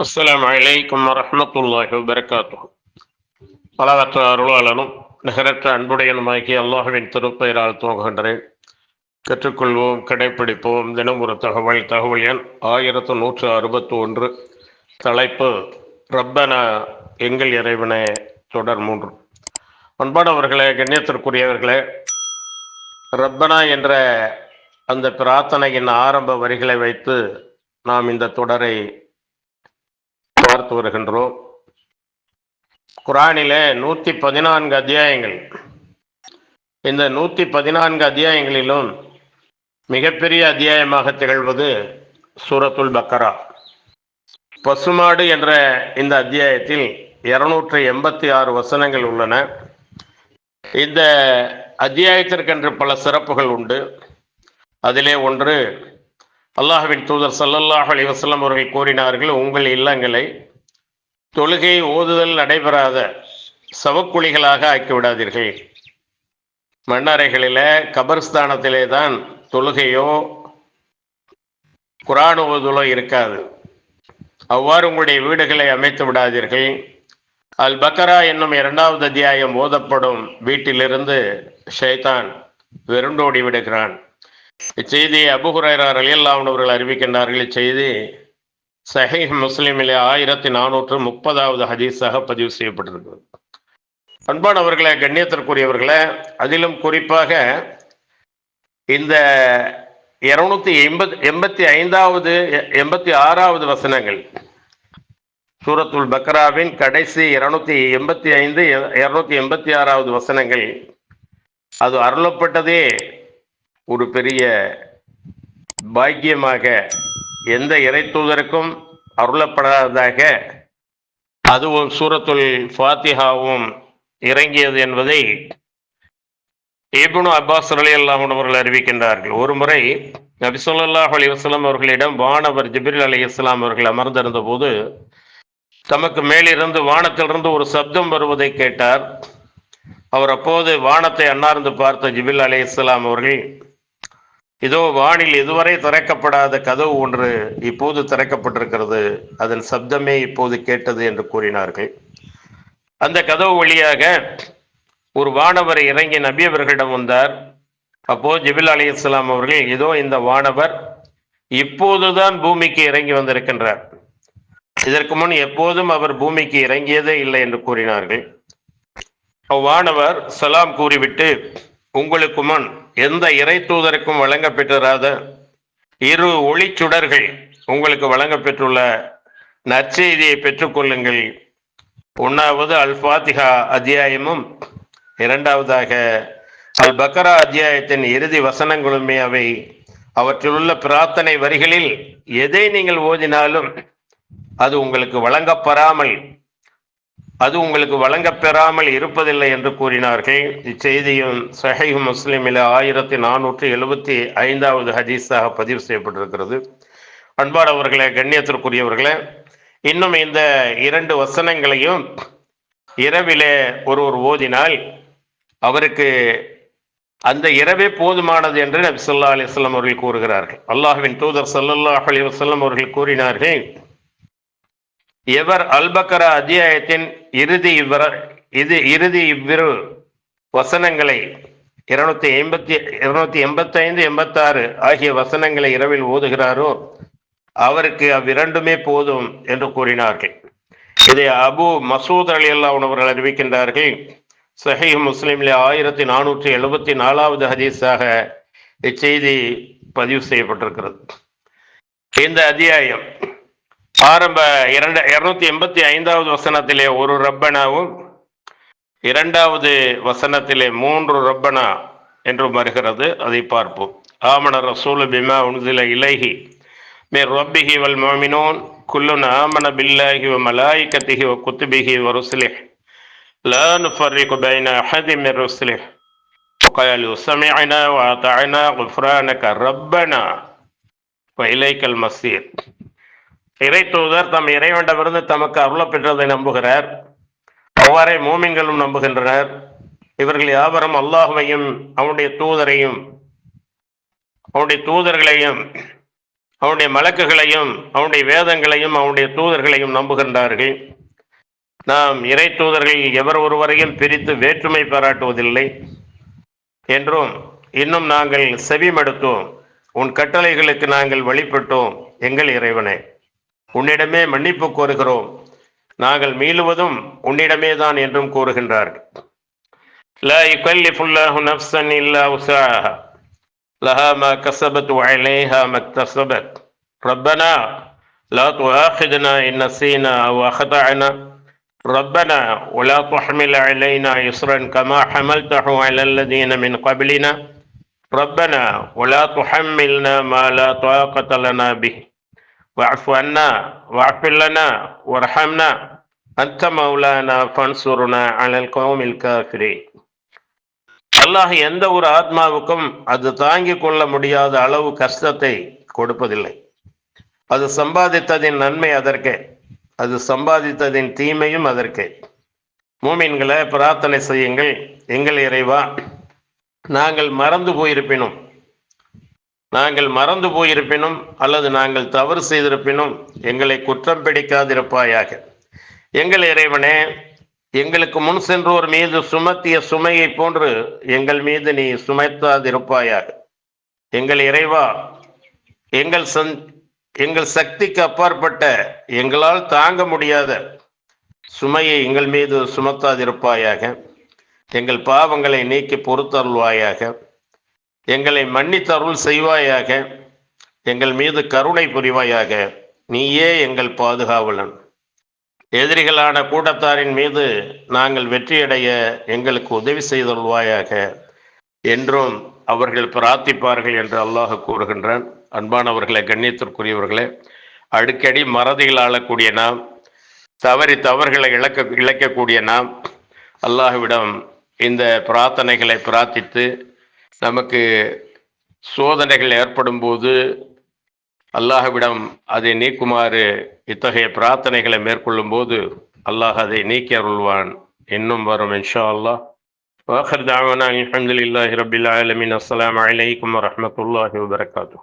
அஸ்லாம் வலைக்கம் வரமத்துல்லாஹி வபரகாத்துஹு பலவற்ற அருளாளனும் நிகரற்ற அன்புடையனுமாகிய அல்லாஹுவின் திருப்பெயரால் துவங்குகின்றேன் கற்றுக்கொள்வோம் கடைப்பிடிப்போம் தினம் ஒரு தகவல் தகவல் எண் ஆயிரத்து நூற்று அறுபத்தி ஒன்று தலைப்பு ரப்பன எங்கள் இறைவனே தொடர் மூன்று அன்பானவர்களே கண்ணியத்திற்குரியவர்களே ரப்பனா என்ற அந்த பிரார்த்தனையின் ஆரம்ப வரிகளை வைத்து நாம் இந்த தொடரை பார்த்து வருகின்றோம். குரானிலே நூற்றி பதினான்கு அத்தியாயங்கள். இந்த நூற்றி பதினான்கு அத்தியாயங்களிலும் மிகப்பெரிய அத்தியாயமாக திகழ்வது சூரத்துல் பக்கரா. பசுமாடு என்ற இந்த அத்தியாயத்தில் இருநூற்றி எண்பத்தி ஆறு வசனங்கள் உள்ளன. இந்த அத்தியாயத்திற்கென்று பல சிறப்புகள் உண்டு. அதிலே ஒன்று அல்லாஹுவின் தூதர் சல்லல்லாஹ் அலிவசல்லம் அவர்கள் கூறினார்கள் உங்கள் இல்லங்களை தொழுகை ஓதுதல் நடைபெறாத சவக்குழிகளாக ஆக்கிவிடாதீர்கள். மண்ணறைகளில் கபர்ஸ்தானத்திலே தான் தொழுகையோ குரான் ஓதுதலோ இருக்காது. அவ்வாறு உங்களுடைய வீடுகளை அமைத்து விடாதீர்கள். அல் பக்கரா என்னும் இரண்டாவது அத்தியாயம் ஓதப்படும் வீட்டிலிருந்து ஷைதான் வெருண்டோடி விடுகிறான். இச்செய்தியை அபுஹுரைரார் அலியல்லாவன் அவர்கள் அறிவிக்கின்றார்கள். இச்செய்தி சஹை முஸ்லீமிலே ஆயிரத்தி நானூற்று முப்பதாவது ஹதீஸாக பதிவு செய்யப்பட்டிருக்கிறது. அன்பானவர்களே கண்ணியத்திற்குரியவர்களே அதிலும் குறிப்பாக இந்த இருநூத்தி எண்பத் எண்பத்தி ஐந்தாவது எண்பத்தி ஆறாவது வசனங்கள். சூரத்துல் பக்ராவின் கடைசி இருநூத்தி எண்பத்தி ஐந்து இருநூத்தி எண்பத்தி ஆறாவது வசனங்கள். அது அருளப்பட்டதே ஒரு பெரிய பாக்கியமாக எந்த இறை தூதருக்கும் அருளப்படாததாக அதுவும் சூரத்துல் ஃபாத்திஹாவும் இறங்கியது என்பதை இபுனு அப்பாஸ் அலி அல்லாஹ் அவர்கள் அறிவிக்கின்றார்கள். ஒரு முறை நபிசல்லாஹ் அலி வஸ்லாம் அவர்களிடம் வானவர் ஜிபிரில் அலி இஸ்லாம் அவர்கள் அமர்ந்திருந்த போது தமக்கு மேலிருந்து வானத்திலிருந்து ஒரு சப்தம் வருவதை கேட்டார். அவர் அப்போது வானத்தை அன்னார்ந்து பார்த்த ஜிபில் அலி இஸ்லாம் அவர்கள் இதோ வானில் இதுவரை திறக்கப்படாத கதவு ஒன்று இப்போது திறக்கப்பட்டிருக்கிறது அதன் சப்தமே இப்போது கேட்டது என்று கூறினார்கள். அந்த கதவு வழியாக ஒரு வானவர் இறங்கி நபி அவர்களிடம் வந்தார். அப்போ ஜிபில் அலி இஸ்லாம் அவர்கள் இதோ இந்த வானவர் இப்போதுதான் பூமிக்கு இறங்கி வந்திருக்கின்றார். இதற்கு முன் எப்போதும் அவர் பூமிக்கு இறங்கியதே இல்லை என்று கூறினார்கள். அவ்வானவர் சலாம் கூறிவிட்டு உங்களுக்கு முன் எந்த இறை தூதருக்கும் வழங்க இரு ஒளி சுடர்கள் உங்களுக்கு வழங்கப்பெற்றுள்ள நற்செய்தியை பெற்றுக்கொள்ளுங்கள் ஒன்றாவது அல் ஃபாத்திஹா அத்தியாயமும் இரண்டாவதாக அல் பக்கரா அத்தியாயத்தின் இறுதி வசனங்களுமே அவை. அவற்றில் உள்ள பிரார்த்தனை வரிகளில் எதை நீங்கள் ஓதினாலும் அது உங்களுக்கு வழங்கப்பெறாமல் அது உங்களுக்கு வழங்கப்பெறாமல் இருப்பதில்லை என்று கூறினார்கள். இச்செய்தியும் சஹீஹ் முஸ்லிமில் ஆயிரத்தி நானூற்றி எழுபத்தி ஐந்தாவது ஹதீஸாக பதிவு செய்யப்பட்டிருக்கிறது. அன்பானவர்களே கண்ணியத்திற்குரியவர்களே இன்னும் இந்த இரண்டு வசனங்களையும் இரவிலே ஒருவர் ஓதினால் அவருக்கு அந்த இரவே போதுமானது என்று நபி சொல்லா அலிஸ்லாம் அவர்கள் கூறுகிறார்கள். அல்லாஹுவின் தூதர் சல்லல்லாஹ் அலி வசல்லம் அவர்கள் கூறினார்கள் எவர் அல்பக்கரா அத்தியாயத்தின் இறுதி இவ்வர இது இறுதி இவ்விரு வசனங்களை இருநூத்தி எண்பத்தி இருநூத்தி எண்பத்தைந்து எண்பத்தாறு ஆகிய வசனங்களை இரவில் ஓதுகிறாரோ அவருக்கு அவ்விரண்டுமே போதும் என்று கூறினார்கள். இதை அபு மசூத் அலி அல்லா உணவர்கள் அறிவிக்கின்றார்கள். சஹி முஸ்லீம்ல ஆயிரத்தி நானூற்றி எழுபத்தி நாலாவது ஹதீஸாக இச்செய்தி பதிவு செய்யப்பட்டிருக்கிறது. இந்த அத்தியாயம் ஆரம்ப இரண்டு இருநூத்தி எண்பத்தி ஐந்தாவது வசனத்திலே ஒரு ரப்பனாவும் இரண்டாவது வசனத்திலே மூன்று ரப்பனா என்று வருகிறது அதை பார்ப்போம் ஆமன ரசூல் பிமா உன்சில இலகி மேர் ரப்பிஹி வல் மோமினோன் குல்லுன் ஆமன பில்லாஹி வ மலாய்கத்திஹி வ குத்துபிஹி வ ருசுலிஹ் لا نفرق بين أحد من رسله وقالوا سمعنا وأطعنا غفرانك ربنا وإليك المصير இறை தூதர் தம் இறைவண்டமிருந்து தமக்கு அருள பெற்றதை நம்புகிறார். அவ்வாறே மூமின்களும் நம்புகின்றனர். இவர்கள் யாவரும் அல்லாஹுவையும் அவனுடைய தூதரையும் அவனுடைய தூதர்களையும் அவனுடைய மலக்குகளையும் அவனுடைய வேதங்களையும் அவனுடைய தூதர்களையும் நம்புகின்றார்கள். நாம் இறை தூதர்கள் எவர் ஒருவரையும் பிரித்து வேற்றுமை பாராட்டுவதில்லை என்றும் இன்னும் நாங்கள் செவிமடுத்தோம். உன் கட்டளைகளுக்கு நாங்கள் வழிபட்டோம் எங்கள் இறைவனே. உன்னிடமே மன்னிப்பு கோருகிறோம் நாங்கள் மீளுவதும் உன்னிடமே தான் என்றும் கூறுகின்றார்கள் لا يكلف الله نفسا إلا وسعها لها ما كسبت وعليها ما اكتسبت ربنا لا تؤاخذنا إن نسينا أو أخطأنا ربنا ولا تحمل علينا إصرا كما حملته على الذين من قبلنا ربنا ولا تحملنا ما لا طاقة لنا به واعف عنا واغفر لنا وارحمنا أنت مولانا فانصرنا على القوم الكافرين அல்லாஹ் எந்த ஒரு ஆத்மாவுக்கும் அது தாங்கிக் கொள்ள முடியாத அளவு கஷ்டத்தை கொடுப்பதில்லை அது சம்பாதித்ததின் நன்மை அதற்கே அது சம்பாதித்ததின் தீமையும் அதற்கே மூமின்களை பிரார்த்தனை செய்யுங்கள் எங்கள் இறைவா நாங்கள் மறந்து போயிருப்பினும் நாங்கள் மறந்து போயிருப்பினும் அல்லது நாங்கள் தவறு செய்திருப்பினும் எங்களை குற்றம் பிடிக்காதிருப்பாயாக. எங்கள் இறைவனே எங்களுக்கு முன் சென்றோர் மீது சுமத்திய சுமையை போன்று எங்கள் மீது நீ சுமைத்தாதிருப்பாயாக. எங்கள் இறைவா எங்கள் சந் எங்கள் சக்திக்கு அப்பாற்பட்ட எங்களால் தாங்க முடியாத சுமையை எங்கள் மீது சுமத்தாதிருப்பாயாக. எங்கள் பாவங்களை நீக்கி பொறுத்தருள்வாயாக. எங்களை மன்னித்தருள் செய்வாயாக எங்கள் மீது கருணை புரிவாயாக நீயே எங்கள் பாதுகாவலன். எதிரிகளான கூட்டத்தாரின் மீது நாங்கள் வெற்றியடைய எங்களுக்கு உதவி செய்தருள்வாயாக. என்றும் அவர்கள் பிரார்த்திப்பார்கள் என்று அல்லாஹ் கூறுகின்றான். அன்பானவர்களை கண்ணியத்திற்குரியவர்களே அடிக்கடி மறதிகள் ஆளக்கூடிய நாம் தவறி தவறுகளை இழக்க இழைக்கக்கூடிய நாம் அல்லாஹ்விடம் இந்த பிரார்த்தனைகளை பிரார்த்தித்து நமக்கு சோதனைகள் ஏற்படும் போது அல்லாஹ்விடம் அதை நீக்குமாறு இத்தகைய பிரார்த்தனைகளை மேற்கொள்ளும் போது அல்லாஹ் அதை நீக்கி அருள்வான். இன்னும் வரும் இன்ஷா அல்லாஹ். வாஹர் தாவனா அலமதுல்லாஹி ரபில் ஆலமின். அஸ்லாம் வலைக்கம் வரமத்துல்லாஹி வபர்காத்து